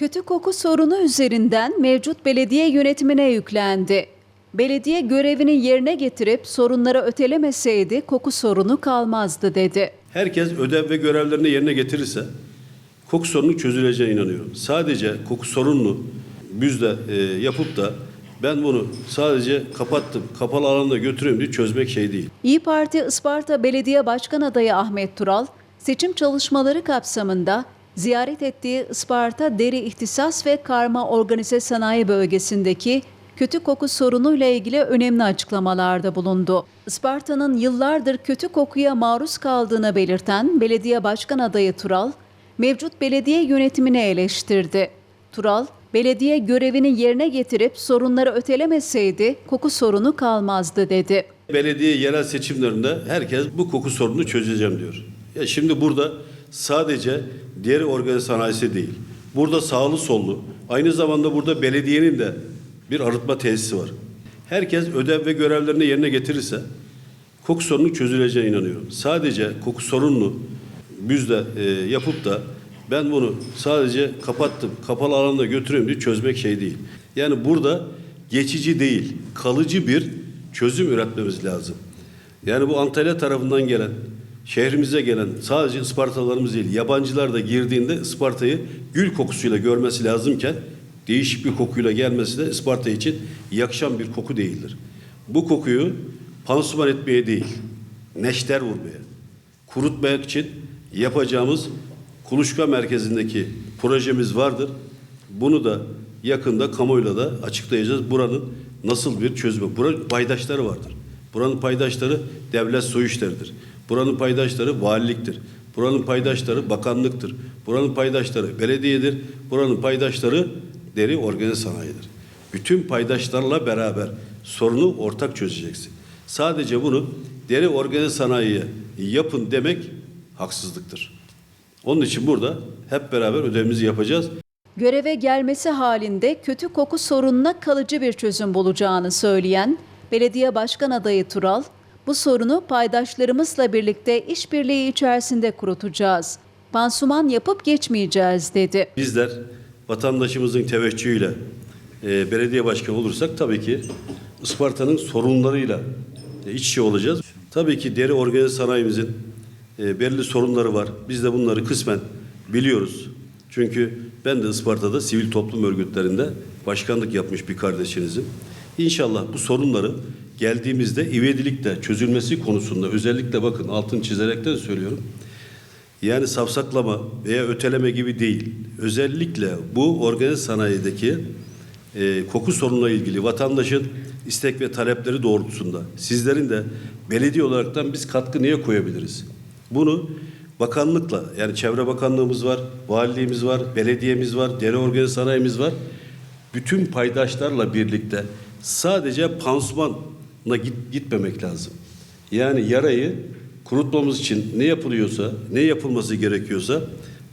Kötü koku sorunu üzerinden mevcut belediye yönetimine yüklendi. Belediye görevini yerine getirip sorunları ötelemeseydi koku sorunu kalmazdı dedi. Herkes ödev ve görevlerini yerine getirirse koku sorunu çözüleceğine inanıyorum. Sadece koku sorununu büzde e, yapıp da ben bunu sadece kapattım, kapalı alanda götüreyim diye çözmek şey değil. İyi Parti Isparta Belediye Başkan Adayı Ahmet Tural, seçim çalışmaları kapsamında ziyaret ettiği Isparta Deri İhtisas ve Karma Organize Sanayi Bölgesi'ndeki kötü koku sorunuyla ilgili önemli açıklamalarda bulundu. Isparta'nın yıllardır kötü kokuya maruz kaldığını belirten Belediye Başkan Adayı Tural, mevcut belediye yönetimini eleştirdi. Tural, belediye görevini yerine getirip sorunları ötelemeseydi koku sorunu kalmazdı dedi. Belediye yerel seçimlerinde herkes bu koku sorununu çözeceğim diyor. Ya şimdi burada sadece diğer organize sanayisi değil. Burada sağlı sollu. Aynı zamanda burada belediyenin de bir arıtma tesisi var. Herkes ödev ve görevlerini yerine getirirse koku sorunu çözüleceğine inanıyorum. Sadece koku sorununu büzde e, yapıp da ben bunu sadece kapattım, kapalı alanda götüreyim diye çözmek şey değil. Yani burada geçici değil, kalıcı bir çözüm üretmemiz lazım. Yani bu Antalya tarafından gelen, şehrimize gelen sadece Ispartalılarımız değil, yabancılar da girdiğinde Isparta'yı gül kokusuyla görmesi lazımken değişik bir kokuyla gelmesi de Isparta için yakışan bir koku değildir. Bu kokuyu pansuman etmeye değil, neşter vurmaya, kurutmak için yapacağımız kuluçka merkezindeki projemiz vardır. Bunu da yakında kamuoyuyla da açıklayacağız. Buranın nasıl bir çözümü. Buranın paydaşları vardır. Buranın paydaşları devlet su işleridir. Buranın paydaşları valiliktir. Buranın paydaşları bakanlıktır. Buranın paydaşları belediyedir. Buranın paydaşları deri organize sanayidir. Bütün paydaşlarla beraber sorunu ortak çözeceksin. Sadece bunu deri organize sanayiye yapın demek haksızlıktır. Onun için burada hep beraber ödevimizi yapacağız. Göreve gelmesi halinde kötü koku sorununa kalıcı bir çözüm bulacağını söyleyen Belediye Başkan Adayı Tural, bu sorunu paydaşlarımızla birlikte işbirliği içerisinde kurutacağız. Pansuman yapıp geçmeyeceğiz dedi. Bizler vatandaşımızın teveccühüyle e, belediye başkanı olursak tabii ki Isparta'nın sorunlarıyla e, iç içe olacağız. Tabii ki deri organize sanayimizin e, belirli sorunları var. Biz de bunları kısmen biliyoruz. Çünkü ben de Isparta'da sivil toplum örgütlerinde başkanlık yapmış bir kardeşinizim. İnşallah bu sorunları geldiğimizde ivedilikle çözülmesi konusunda özellikle bakın altın çizerek de söylüyorum. Yani safsaklama veya öteleme gibi değil. Özellikle bu organize sanayideki e, koku sorununa ilgili vatandaşın istek ve talepleri doğrultusunda sizlerin de belediye olaraktan biz katkı niye koyabiliriz? Bunu bakanlıkla yani Çevre Bakanlığımız var, valiliğimiz var, belediyemiz var, deri organize sanayimiz var. Bütün paydaşlarla birlikte sadece pansumanla git, gitmemek lazım. Yani yarayı kurutmamız için ne yapılıyorsa, ne yapılması gerekiyorsa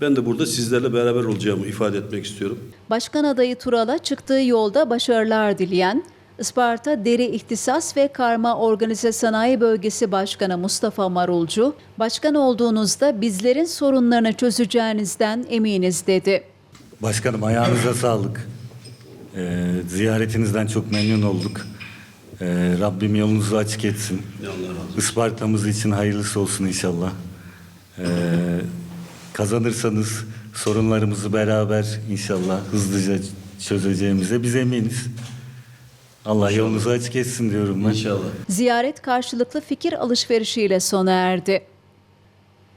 ben de burada sizlerle beraber olacağımı ifade etmek istiyorum. Başkan adayı Tural'a çıktığı yolda başarılar dileyen Isparta Deri İhtisas ve Karma Organize Sanayi Bölgesi Başkanı Mustafa Marulcu, başkan olduğunuzda bizlerin sorunlarını çözeceğinizden eminiz dedi. Başkanım ayağınıza sağlık. Ee, ziyaretinizden çok memnun olduk. Ee, Rabbim yolunuzu açık etsin. Isparta'mız için hayırlısı olsun inşallah. Ee, kazanırsanız sorunlarımızı beraber inşallah hızlıca çözeceğimize biz eminiz. Allah yolunuzu açık etsin diyorum ben. İnşallah. Ziyaret karşılıklı fikir alışverişiyle sona erdi.